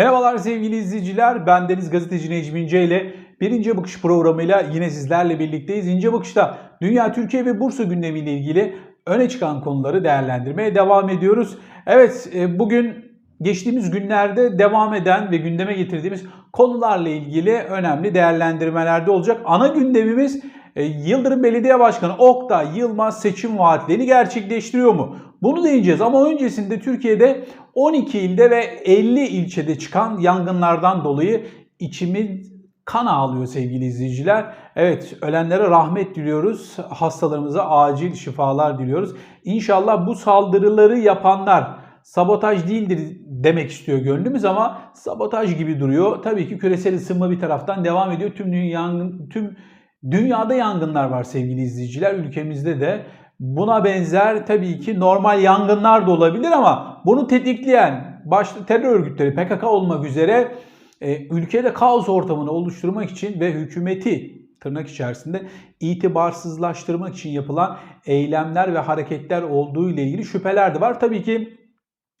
Merhabalar sevgili izleyiciler. Ben Deniz Gazeteci Necmi İnce ile Birinci Bakış programıyla yine sizlerle birlikteyiz. İnce Bakış'ta dünya, Türkiye ve Bursa gündemiyle ilgili öne çıkan konuları değerlendirmeye devam ediyoruz. Evet e, bugün geçtiğimiz günlerde devam eden ve gündeme getirdiğimiz konularla ilgili önemli değerlendirmelerde olacak. Ana gündemimiz e, Yıldırım Belediye Başkanı Oktay Yılmaz seçim vaatlerini gerçekleştiriyor mu? Bunu değineceğiz ama öncesinde Türkiye'de 12 ilde ve 50 ilçede çıkan yangınlardan dolayı içimiz kan ağlıyor sevgili izleyiciler. Evet ölenlere rahmet diliyoruz. Hastalarımıza acil şifalar diliyoruz. İnşallah bu saldırıları yapanlar sabotaj değildir demek istiyor gönlümüz ama sabotaj gibi duruyor. Tabii ki küresel ısınma bir taraftan devam ediyor. Tüm dünya tüm dünyada yangınlar var sevgili izleyiciler. Ülkemizde de buna benzer tabii ki normal yangınlar da olabilir ama bunu tetikleyen başta terör örgütleri PKK olmak üzere e, ülkede kaos ortamını oluşturmak için ve hükümeti tırnak içerisinde itibarsızlaştırmak için yapılan eylemler ve hareketler olduğu ile ilgili şüpheler de var. Tabii ki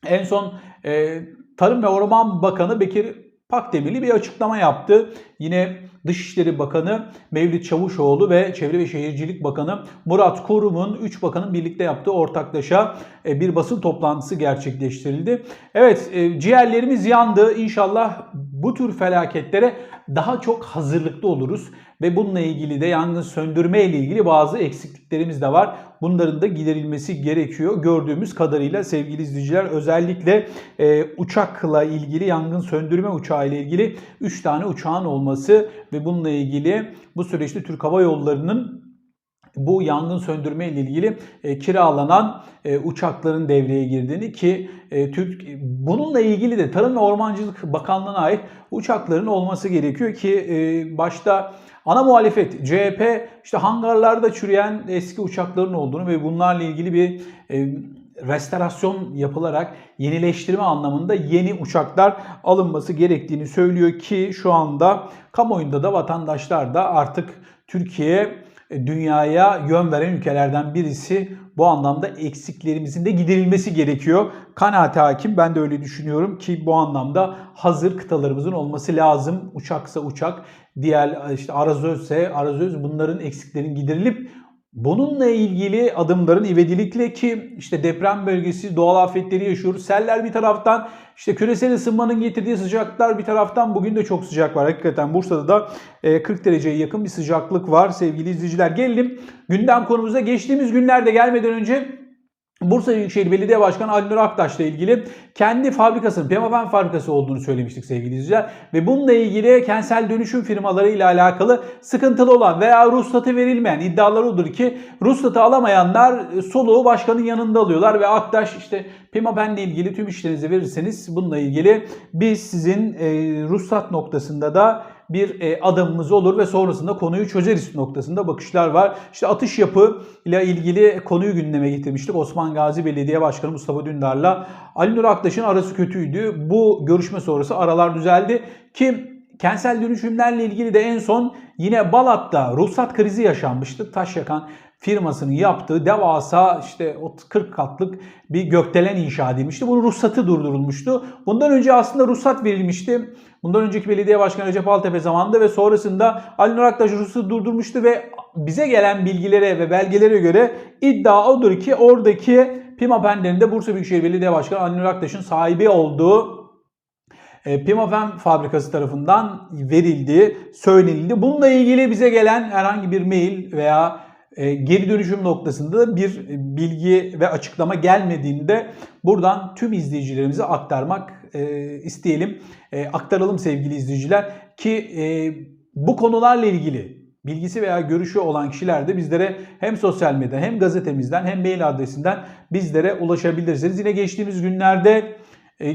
en son e, Tarım ve Orman Bakanı Bekir Pakdemirli bir açıklama yaptı. Yine Dışişleri Bakanı Mevlüt Çavuşoğlu ve Çevre ve Şehircilik Bakanı Murat Kurum'un 3 bakanın birlikte yaptığı ortaklaşa e, bir basın toplantısı gerçekleştirildi. Evet e, ciğerlerimiz yandı. İnşallah bu tür felaketlere daha çok hazırlıklı oluruz ve bununla ilgili de yangın söndürme ile ilgili bazı eksikliklerimiz de var. Bunların da giderilmesi gerekiyor. Gördüğümüz kadarıyla sevgili izleyiciler özellikle e, uçakla ilgili yangın söndürme uçağı ile ilgili 3 tane uçağın olması ve bununla ilgili bu süreçte Türk Hava Yolları'nın bu yangın söndürme ile ilgili e, kiralanan e, uçakların devreye girdiğini ki e, Türk bununla ilgili de Tarım ve Ormancılık Bakanlığı'na ait uçakların olması gerekiyor ki e, başta ana muhalefet CHP işte hangarlarda çürüyen eski uçakların olduğunu ve bunlarla ilgili bir e, restorasyon yapılarak yenileştirme anlamında yeni uçaklar alınması gerektiğini söylüyor ki şu anda kamuoyunda da vatandaşlar da artık Türkiye e, dünyaya yön veren ülkelerden birisi. Bu anlamda eksiklerimizin de giderilmesi gerekiyor. Kanaat hakim ben de öyle düşünüyorum ki bu anlamda hazır kıtalarımızın olması lazım. Uçaksa uçak, diğer işte arazözse arazöz bunların eksiklerin giderilip Bununla ilgili adımların ivedilikle ki işte deprem bölgesi doğal afetleri yaşıyoruz. Seller bir taraftan işte küresel ısınmanın getirdiği sıcaklar bir taraftan bugün de çok sıcak var. Hakikaten Bursa'da da 40 dereceye yakın bir sıcaklık var sevgili izleyiciler. Gelelim gündem konumuza. Geçtiğimiz günlerde gelmeden önce Bursa Büyükşehir Belediye Başkanı Ali Nur Aktaş'la ilgili kendi fabrikasının Pemaven fabrikası olduğunu söylemiştik sevgili izleyiciler. Ve bununla ilgili kentsel dönüşüm firmaları ile alakalı sıkıntılı olan veya ruhsatı verilmeyen iddialar odur ki ruhsatı alamayanlar soluğu başkanın yanında alıyorlar ve Aktaş işte Pemaven ile ilgili tüm işlerinizi verirseniz bununla ilgili biz sizin e, ruhsat noktasında da bir e, adımımız olur ve sonrasında konuyu çözeriz noktasında bakışlar var. İşte atış yapı ile ilgili konuyu gündeme getirmiştik. Osman Gazi Belediye Başkanı Mustafa Dündar'la Ali Nur Aktaş'ın arası kötüydü. Bu görüşme sonrası aralar düzeldi ki kentsel dönüşümlerle ilgili de en son yine Balat'ta ruhsat krizi yaşanmıştı. Taş yakan firmasının yaptığı devasa işte 40 katlık bir gökdelen inşa edilmişti. Bunun ruhsatı durdurulmuştu. Bundan önce aslında ruhsat verilmişti. Bundan önceki belediye başkanı Recep Altepe zamanında ve sonrasında Ali Nur Aktaş ruhsatı durdurmuştu ve bize gelen bilgilere ve belgelere göre iddia odur ki oradaki Pima Pender'inde Bursa Büyükşehir Belediye Başkanı Nur Aktaş'ın sahibi olduğu e, Pimafen fabrikası tarafından verildi, söylenildi. Bununla ilgili bize gelen herhangi bir mail veya e, geri dönüşüm noktasında da bir bilgi ve açıklama gelmediğinde buradan tüm izleyicilerimize aktarmak e, isteyelim. E, aktaralım sevgili izleyiciler ki bu konularla ilgili bilgisi veya görüşü olan kişiler de bizlere hem sosyal medya hem gazetemizden hem mail adresinden bizlere ulaşabilirsiniz. Yine geçtiğimiz günlerde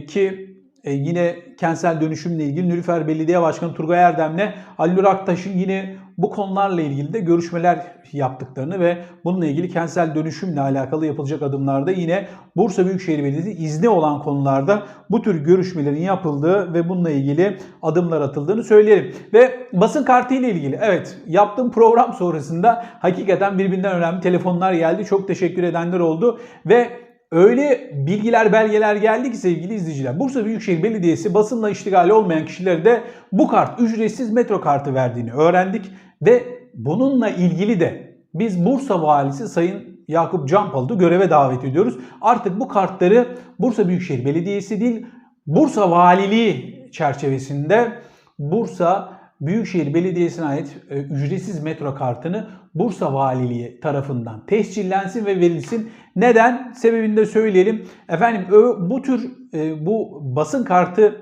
ki e, yine kentsel dönüşümle ilgili Nülüfer Belediye Başkanı Turgay Erdem'le Ali Nur Aktaş'ın yine bu konularla ilgili de görüşmeler yaptıklarını ve bununla ilgili kentsel dönüşümle alakalı yapılacak adımlarda yine Bursa Büyükşehir Belediyesi izni olan konularda bu tür görüşmelerin yapıldığı ve bununla ilgili adımlar atıldığını söyleyelim. Ve basın kartı ile ilgili evet yaptığım program sonrasında hakikaten birbirinden önemli telefonlar geldi. Çok teşekkür edenler oldu ve öyle bilgiler belgeler geldi ki sevgili izleyiciler. Bursa Büyükşehir Belediyesi basınla iştigali olmayan kişilere de bu kart ücretsiz metro kartı verdiğini öğrendik ve bununla ilgili de biz Bursa Valisi Sayın Yakup Canpalı'da göreve davet ediyoruz. Artık bu kartları Bursa Büyükşehir Belediyesi değil Bursa Valiliği çerçevesinde Bursa Büyükşehir Belediyesi'ne ait e, ücretsiz metro kartını Bursa Valiliği tarafından tescillensin ve verilsin. Neden? Sebebini de söyleyelim. Efendim bu tür e, bu basın kartı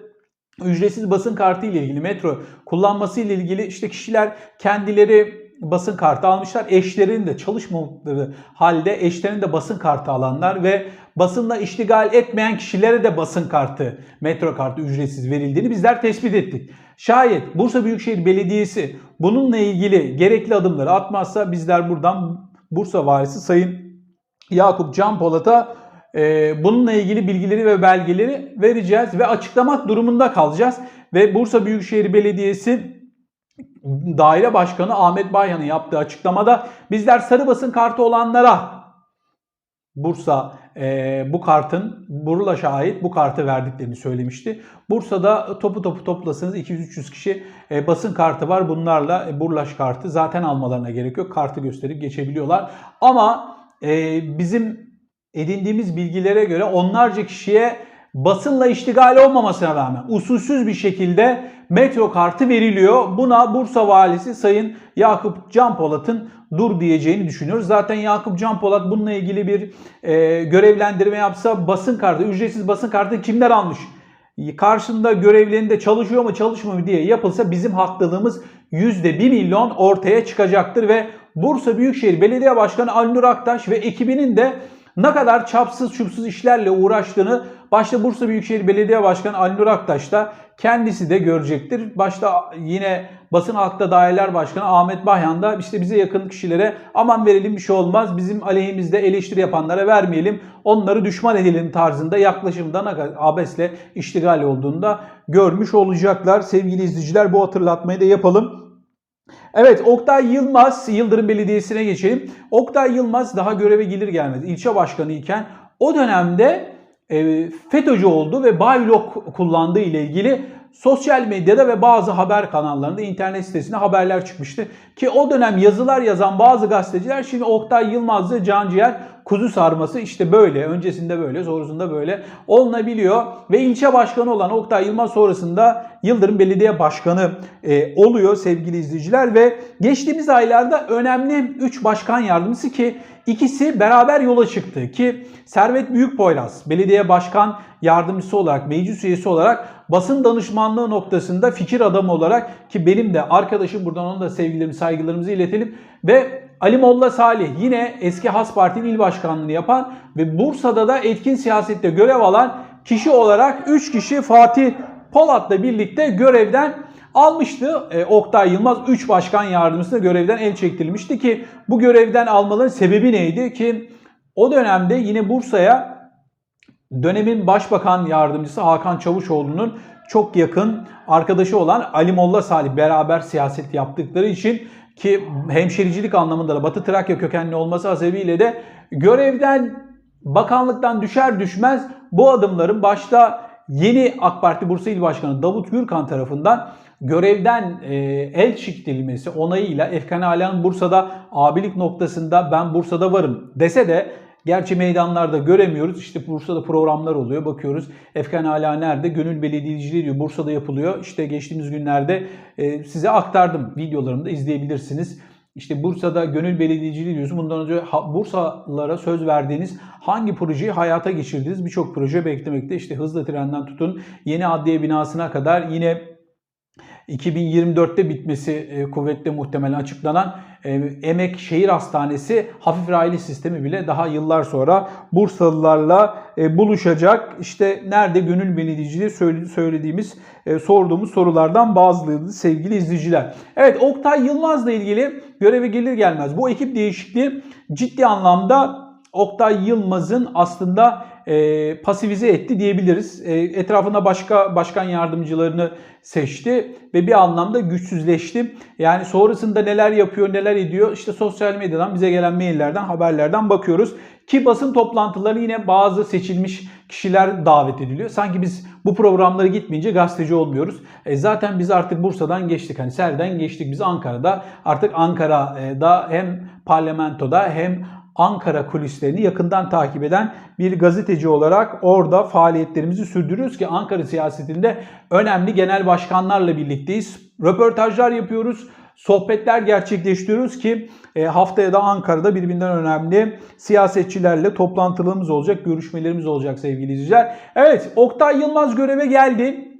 ücretsiz basın kartı ile ilgili metro kullanması ile ilgili işte kişiler kendileri basın kartı almışlar. Eşlerinin de çalışmadıkları halde eşlerinin de basın kartı alanlar ve basınla iştigal etmeyen kişilere de basın kartı, metro kartı ücretsiz verildiğini bizler tespit ettik. Şayet Bursa Büyükşehir Belediyesi bununla ilgili gerekli adımları atmazsa bizler buradan Bursa Valisi Sayın Yakup Can Polat'a e, bununla ilgili bilgileri ve belgeleri vereceğiz ve açıklamak durumunda kalacağız. Ve Bursa Büyükşehir Belediyesi Daire Başkanı Ahmet Bayhan'ın yaptığı açıklamada bizler sarı basın kartı olanlara Bursa e, bu kartın Burlaş'a ait bu kartı verdiklerini söylemişti. Bursa'da topu topu toplasanız 200-300 kişi e, basın kartı var. Bunlarla e, Burlaş kartı zaten almalarına gerek yok. Kartı gösterip geçebiliyorlar. Ama e, bizim edindiğimiz bilgilere göre onlarca kişiye basınla iştigal olmamasına rağmen usulsüz bir şekilde metro kartı veriliyor. Buna Bursa Valisi Sayın Yakup Can Polat'ın dur diyeceğini düşünüyoruz. Zaten Yakup Can Polat bununla ilgili bir e, görevlendirme yapsa basın kartı, ücretsiz basın kartı kimler almış? Karşında görevlerinde çalışıyor mu çalışmıyor mu diye yapılsa bizim haklılığımız %1 milyon ortaya çıkacaktır ve Bursa Büyükşehir Belediye Başkanı Ali Nur Aktaş ve ekibinin de ne kadar çapsız çupsuz işlerle uğraştığını başta Bursa Büyükşehir Belediye Başkanı Ali Nur Aktaş da kendisi de görecektir. Başta yine basın halkta daireler başkanı Ahmet Bahyan da işte bize yakın kişilere aman verelim bir şey olmaz. Bizim aleyhimizde eleştiri yapanlara vermeyelim. Onları düşman edelim tarzında yaklaşımda ne kadar abesle iştigal olduğunda görmüş olacaklar. Sevgili izleyiciler bu hatırlatmayı da yapalım. Evet Oktay Yılmaz Yıldırım Belediyesi'ne geçelim. Oktay Yılmaz daha göreve gelir gelmez ilçe başkanı iken o dönemde FETÖ'cü oldu ve Baylok kullandığı ile ilgili sosyal medyada ve bazı haber kanallarında internet sitesinde haberler çıkmıştı. Ki o dönem yazılar yazan bazı gazeteciler şimdi Oktay Yılmaz'ı canciğer kuzu sarması işte böyle öncesinde böyle sonrasında böyle olunabiliyor. Ve ilçe başkanı olan Oktay Yılmaz sonrasında Yıldırım Belediye Başkanı e, oluyor sevgili izleyiciler. Ve geçtiğimiz aylarda önemli 3 başkan yardımcısı ki ikisi beraber yola çıktı. Ki Servet Büyükpoyraz belediye başkan yardımcısı olarak meclis üyesi olarak basın danışmanlığı noktasında fikir adamı olarak ki benim de arkadaşım buradan ona da sevgilerimi saygılarımızı iletelim ve Ali Molla Salih yine eski Has Parti'nin il başkanlığını yapan ve Bursa'da da etkin siyasette görev alan kişi olarak 3 kişi Fatih Polat'la birlikte görevden almıştı. E, Oktay Yılmaz 3 başkan yardımcısına görevden el çektirilmişti ki bu görevden almaların sebebi neydi ki o dönemde yine Bursa'ya dönemin başbakan yardımcısı Hakan Çavuşoğlu'nun çok yakın arkadaşı olan Ali Molla Salih beraber siyaset yaptıkları için ki hemşericilik anlamında da Batı Trakya kökenli olması sebebiyle de görevden bakanlıktan düşer düşmez bu adımların başta yeni AK Parti Bursa İl Başkanı Davut Gürkan tarafından görevden e, el çektirilmesi onayıyla Efkan Ala'nın Bursa'da abilik noktasında ben Bursa'da varım dese de Gerçi meydanlarda göremiyoruz. İşte Bursa'da programlar oluyor. Bakıyoruz Efkan Ala nerede? Gönül Belediyeciliği diyor. Bursa'da yapılıyor. İşte geçtiğimiz günlerde e, size aktardım. Videolarımda izleyebilirsiniz. İşte Bursa'da gönül belediyeciliği diyorsun. Bundan önce Bursalılara söz verdiğiniz hangi projeyi hayata geçirdiniz? Birçok proje beklemekte. İşte hızlı trenden tutun yeni adliye binasına kadar yine 2024'te bitmesi e, kuvvetle muhtemelen açıklanan e, Emek Şehir Hastanesi hafif raylı sistemi bile daha yıllar sonra Bursalılarla e, buluşacak. İşte nerede gönül belediyeciliği söylediğimiz, sorduğumuz sorulardan bazılarıydı sevgili izleyiciler. Evet Oktay Yılmaz'la ilgili göreve gelir gelmez bu ekip değişikliği ciddi anlamda Oktay Yılmaz'ın aslında e, pasifize etti diyebiliriz. E, etrafında başka başkan yardımcılarını seçti ve bir anlamda güçsüzleşti. Yani sonrasında neler yapıyor, neler ediyor işte sosyal medyadan bize gelen maillerden, haberlerden bakıyoruz. Ki basın toplantıları yine bazı seçilmiş kişiler davet ediliyor. Sanki biz bu programlara gitmeyince gazeteci olmuyoruz. E zaten biz artık Bursa'dan geçtik. Hani Ser'den geçtik. Biz Ankara'da artık Ankara'da hem parlamentoda hem Ankara kulislerini yakından takip eden bir gazeteci olarak orada faaliyetlerimizi sürdürüyoruz ki Ankara siyasetinde önemli genel başkanlarla birlikteyiz. Röportajlar yapıyoruz, sohbetler gerçekleştiriyoruz ki e, haftaya da Ankara'da birbirinden önemli siyasetçilerle toplantılarımız olacak, görüşmelerimiz olacak sevgili izleyiciler. Evet, Oktay Yılmaz göreve geldi.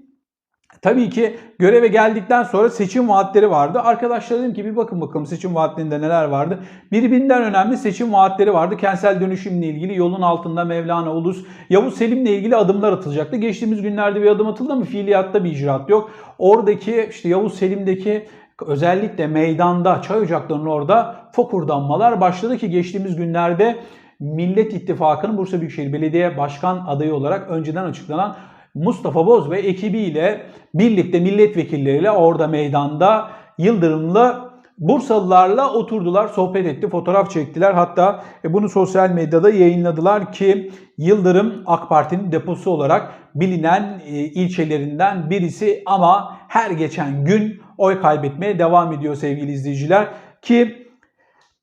Tabii ki göreve geldikten sonra seçim vaatleri vardı. Arkadaşlar dedim ki bir bakın bakalım seçim vaatlerinde neler vardı. Birbirinden önemli seçim vaatleri vardı. Kentsel dönüşümle ilgili yolun altında Mevlana Ulus, Yavuz Selim'le ilgili adımlar atılacaktı. Geçtiğimiz günlerde bir adım atıldı ama fiiliyatta bir icraat yok. Oradaki işte Yavuz Selim'deki özellikle meydanda, çay ocaklarının orada fokurdanmalar başladı ki geçtiğimiz günlerde Millet İttifakı'nın Bursa Büyükşehir Belediye Başkan adayı olarak önceden açıklanan Mustafa Boz ve ekibiyle birlikte milletvekilleriyle orada meydanda Yıldırım'la Bursalılarla oturdular, sohbet etti, fotoğraf çektiler. Hatta e, bunu sosyal medyada yayınladılar ki Yıldırım AK Parti'nin deposu olarak bilinen e, ilçelerinden birisi ama her geçen gün oy kaybetmeye devam ediyor sevgili izleyiciler. Ki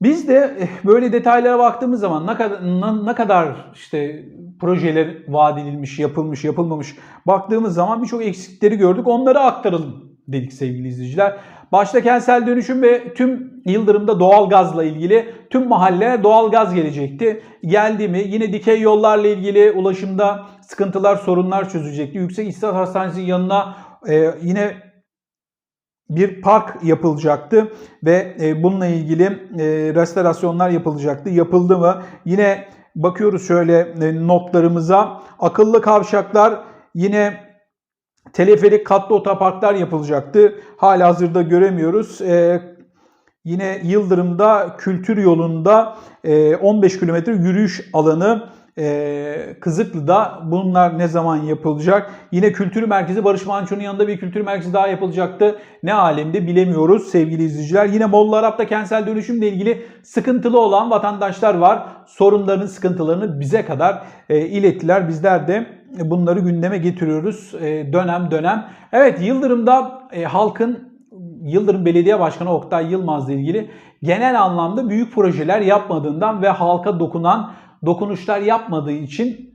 biz de eh, böyle detaylara baktığımız zaman ne kadar ne kadar işte projeler vaat edilmiş, yapılmış, yapılmamış baktığımız zaman birçok eksikleri gördük. Onları aktaralım dedik sevgili izleyiciler. Başta kentsel dönüşüm ve tüm Yıldırım'da doğalgazla ilgili tüm mahalleye doğalgaz gelecekti. Geldi mi? Yine dikey yollarla ilgili ulaşımda sıkıntılar, sorunlar çözecekti. Yüksek İstat Hastanesi'nin yanına e, yine bir park yapılacaktı ve e, bununla ilgili e, restorasyonlar yapılacaktı. Yapıldı mı? Yine bakıyoruz şöyle e, notlarımıza. Akıllı kavşaklar yine teleferik katlı otoparklar yapılacaktı. Hala hazırda göremiyoruz. Yine Yıldırım'da kültür yolunda e, 15 kilometre yürüyüş alanı ee, Kızıklı'da bunlar ne zaman yapılacak? Yine kültür merkezi Barış Manço'nun yanında bir kültür merkezi daha yapılacaktı. Ne alemde bilemiyoruz sevgili izleyiciler. Yine Molla Arap'ta kentsel dönüşümle ilgili sıkıntılı olan vatandaşlar var. Sorunların sıkıntılarını bize kadar e, ilettiler. Bizler de bunları gündeme getiriyoruz e, dönem dönem. Evet Yıldırım'da e, halkın Yıldırım Belediye Başkanı Oktay Yılmaz'la ilgili genel anlamda büyük projeler yapmadığından ve halka dokunan dokunuşlar yapmadığı için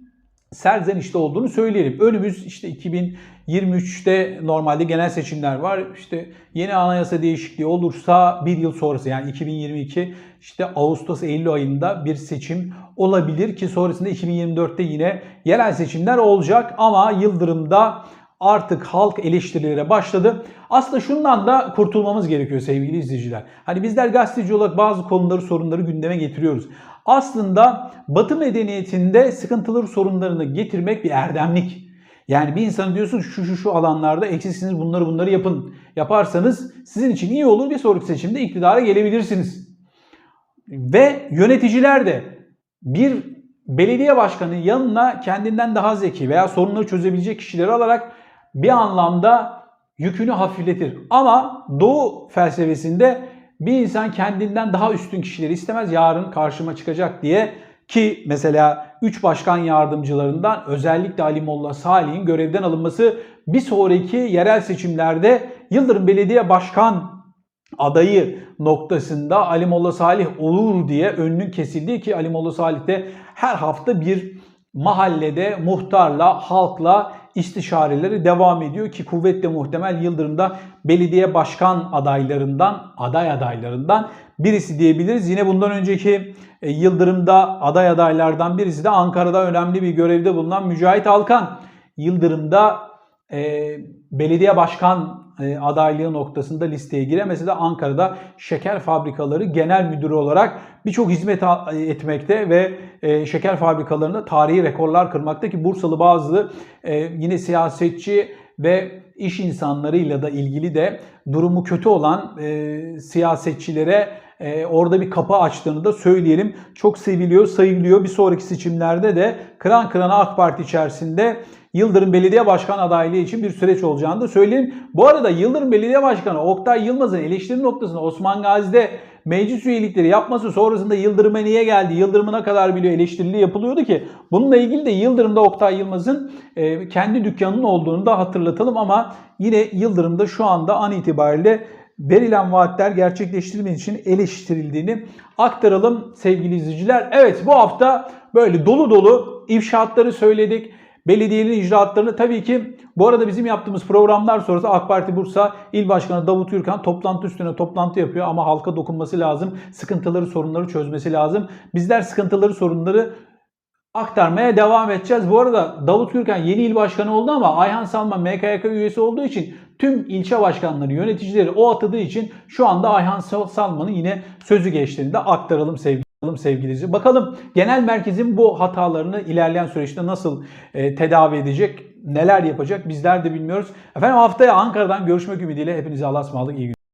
serzenişte olduğunu söyleyelim. Önümüz işte 2023'te normalde genel seçimler var. İşte yeni anayasa değişikliği olursa bir yıl sonrası yani 2022 işte Ağustos-Eylül ayında bir seçim olabilir ki sonrasında 2024'te yine yerel seçimler olacak ama Yıldırım'da artık halk eleştirilere başladı. Aslında şundan da kurtulmamız gerekiyor sevgili izleyiciler. Hani bizler gazeteci olarak bazı konuları, sorunları gündeme getiriyoruz. Aslında Batı medeniyetinde sıkıntıları, sorunlarını getirmek bir erdemlik. Yani bir insan diyorsun şu şu şu alanlarda eksiksiniz bunları bunları yapın. Yaparsanız sizin için iyi olur bir sonraki seçimde iktidara gelebilirsiniz. Ve yöneticiler de bir belediye başkanının yanına kendinden daha zeki veya sorunları çözebilecek kişileri alarak bir anlamda yükünü hafifletir. Ama Doğu felsefesinde bir insan kendinden daha üstün kişileri istemez yarın karşıma çıkacak diye. Ki mesela 3 başkan yardımcılarından özellikle Ali Molla Salih'in görevden alınması bir sonraki yerel seçimlerde Yıldırım Belediye Başkan adayı noktasında Ali Molla Salih olur diye önünün kesildiği ki Ali Molla Salih de her hafta bir mahallede muhtarla, halkla istişareleri devam ediyor ki kuvvetle muhtemel Yıldırım'da belediye başkan adaylarından, aday adaylarından birisi diyebiliriz. Yine bundan önceki e, Yıldırım'da aday adaylardan birisi de Ankara'da önemli bir görevde bulunan Mücahit Alkan. Yıldırım'da e, belediye başkan adaylığı noktasında listeye giremese de Ankara'da şeker fabrikaları genel müdürü olarak birçok hizmet etmekte ve e, şeker fabrikalarında tarihi rekorlar kırmakta ki Bursalı bazı e, yine siyasetçi ve iş insanlarıyla da ilgili de durumu kötü olan e, siyasetçilere e, orada bir kapı açtığını da söyleyelim. Çok seviliyor, sayılıyor. Bir sonraki seçimlerde de kıran kırana AK Parti içerisinde Yıldırım Belediye Başkan adaylığı için bir süreç olacağını da söyleyelim. Bu arada Yıldırım Belediye Başkanı Oktay Yılmaz'ın eleştiri noktasında Osman Gazi'de meclis üyelikleri yapması sonrasında Yıldırım'a niye geldi, Yıldırım'a kadar biliyor eleştirili yapılıyordu ki bununla ilgili de Yıldırım'da Oktay Yılmaz'ın e, kendi dükkanının olduğunu da hatırlatalım ama yine Yıldırım'da şu anda an itibariyle verilen vaatler gerçekleştirilmediği için eleştirildiğini aktaralım sevgili izleyiciler. Evet bu hafta böyle dolu dolu ifşaatları söyledik. Belediyenin icraatlarını tabii ki bu arada bizim yaptığımız programlar sonrası AK Parti Bursa İl Başkanı Davut Yürkan toplantı üstüne toplantı yapıyor ama halka dokunması lazım. Sıkıntıları, sorunları çözmesi lazım. Bizler sıkıntıları, sorunları aktarmaya devam edeceğiz. Bu arada Davut Gürkan yeni il başkanı oldu ama Ayhan Salman MKYK üyesi olduğu için tüm ilçe başkanları, yöneticileri o atadığı için şu anda Ayhan Salman'ın yine sözü geçtiğini de aktaralım sevgili sevgilisi. Bakalım genel merkezin bu hatalarını ilerleyen süreçte nasıl e, tedavi edecek, neler yapacak bizler de bilmiyoruz. Efendim haftaya Ankara'dan görüşmek ümidiyle hepinize Allah'a ısmarladık. İyi günler.